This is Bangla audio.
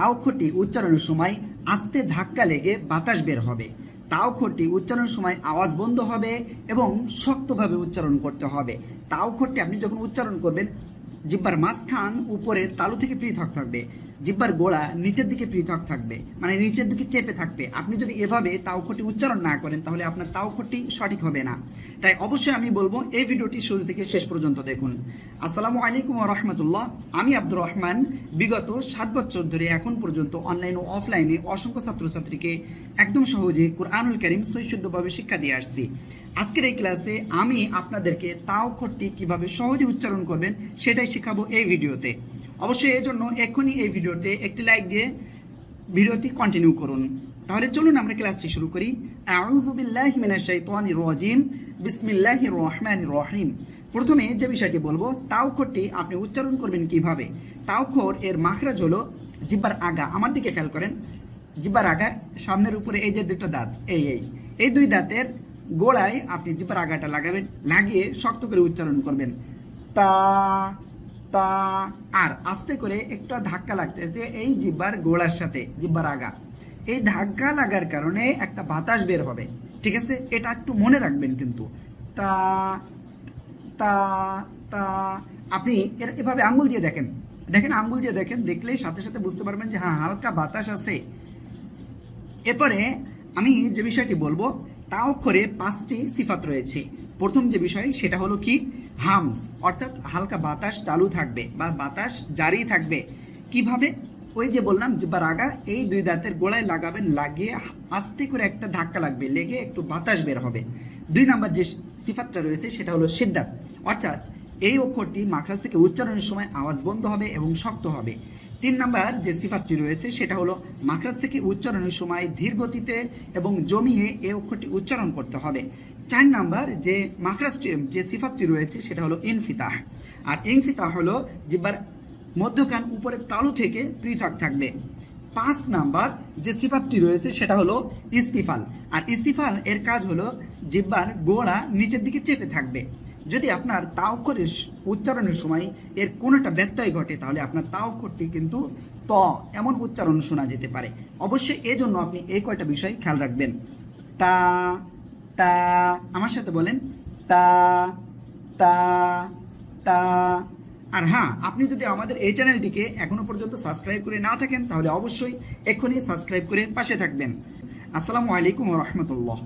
তাওক্ষরটি উচ্চারণের সময় আস্তে ধাক্কা লেগে বাতাস বের হবে। তাওক্ষরটি উচ্চারণের সময় আওয়াজ বন্ধ হবে এবং শক্তভাবে উচ্চারণ করতে হবে। তাওক্ষরটি আপনি যখন উচ্চারণ করবেন, জিব্বার মাঝখান উপরে তালু থেকে পৃথক থাকবে। জিব্বার গোড়া নিচের দিকে পৃথক থাকবে মানে নিচের দিকে চেপে থাকবে। আপনি যদি এভাবে তাওক্ষরটি উচ্চারণ না করেন, তাহলে আপনার তাওক্ষরটি সঠিক হবে না। তাই অবশ্যই আমি বলব, এই ভিডিওটি শুরু থেকে শেষ পর্যন্ত দেখুন। আসসালামু আলাইকুম রহমতুল্লাহ। আমি আব্দুর রহমান। বিগত সাত বছর ধরে এখন পর্যন্ত অনলাইন ও অফলাইনে অসংখ্য ছাত্রছাত্রীকে একদম সহজে কোরআনুল করিম সৈশুদ্ধভাবে শিক্ষা দিয়ে আসছি। আজকের এই ক্লাসে আমি আপনাদেরকে তাওক্ষরটি কীভাবে সহজে উচ্চারণ করবেন, সেটাই শেখাবো এই ভিডিওতে। অবশ্যই এই জন্য এক্ষুনি এই ভিডিওতে একটি লাইক দিয়ে ভিডিওটি কন্টিনিউ করুন। তাহলে চলুন আমরা ক্লাসটি শুরু করি। আউযু বিল্লাহি মিনাশ শাইতানির রাজিম। বিসমিল্লাহির রহমানির রহিম। প্রথমে যে বিষয়টি বলব তাওক্ষরটি আপনি উচ্চারণ করবেন কীভাবে? তাওক্ষর এর মাখরাজ হলো জিব্বার আগা। আমার দিকে খেয়াল করেন। জিব্বার আগা, সামনের উপরে এই যে দুটো দাঁত, এই এই। এই দুই দাঁতের গোড়ায় আপনি জিব্বার আগাটা লাগাবেন, লাগিয়ে শক্ত করে উচ্চারণ করবেন। তা তা আর আস্তে করে একটু ধাক্কা লাগতেছে এই জিব্বার গোড়ার সাথে, জিব্বার আগা। এই ধাক্কা লাগার কারণে একটা বাতাস বের হবে, ঠিক আছে? এটা একটু মনে রাখবেন কিন্তু। তা তা তা, আপনি এর এভাবে আঙ্গুল দিয়ে দেখেন। দেখেন, আঙ্গুল দিয়ে দেখেন, দেখলেই সাথে সাথে বুঝতে পারবেন যে হ্যাঁ হালকা বাতাস আছে। এরপরে আমি যে বিষয়টি বলব তা অক্ষরে পাঁচটি সিফাত রয়েছে। প্রথম যে বিষয় সেটা হলো কি? হামস, অর্থাৎ হালকা বাতাস চালু থাকবে বা বাতাস জারি থাকবে। কীভাবে? ওই যে বললাম যে বা রাগা এই দুই দাঁতের গোড়ায় লাগাবেন, লাগিয়ে আস্তে করে একটা ধাক্কা লাগবে, লেগে একটু বাতাস বের হবে। দুই নাম্বার যে সিফাতটা রয়েছে সেটা হলো সিদ্ধাত, অর্থাৎ এই অক্ষরটি মাখরাজ থেকে উচ্চারণের সময় আওয়াজ বন্ধ হবে এবং শক্ত হবে। তিন নাম্বার যে সিফাতটি রয়েছে, সেটা হলো মাখরাজ থেকে উচ্চারণের সময় ধীর গতিতে এবং জমিয়ে এ অক্ষরটি উচ্চারণ করতে হবে। চার নাম্বার যে মাখরাজটি, যে সিফাতটি রয়েছে, সেটা হলো ইনফিতাহ। আর ইনফিতাহ হলো জিব্বার মধ্যকান উপরের তালু থেকে পৃথক থাকবে। পাঁচ নাম্বার যে সিফাতটি রয়েছে, সেটা হলো ইস্তিফাল। আর ইস্তিফাল এর কাজ হলো জিব্বার গোড়া নিচের দিকে চেপে থাকবে। যদি আপনার তাওক্ষরের উচ্চারণের সময় এর কোনোটা ব্যত্যয় ঘটে, তাহলে আপনার তাওক্ষরটি কিন্তু ত এমন উচ্চারণ শোনা যেতে পারে। অবশ্যই এজন্য আপনি এই কয়টা বিষয় খেয়াল রাখবেন। তা তা, আমার সাথে বলেন। তা তা তা, আর হ্যাঁ আপনি যদি আমাদের এই চ্যানেলটিকে এখনও পর্যন্ত সাবস্ক্রাইব করে না থাকেন, তাহলে অবশ্যই এক্ষুনি সাবস্ক্রাইব করে পাশে থাকবেন। আসসালামু আলাইকুম রহমতুল্লাহ।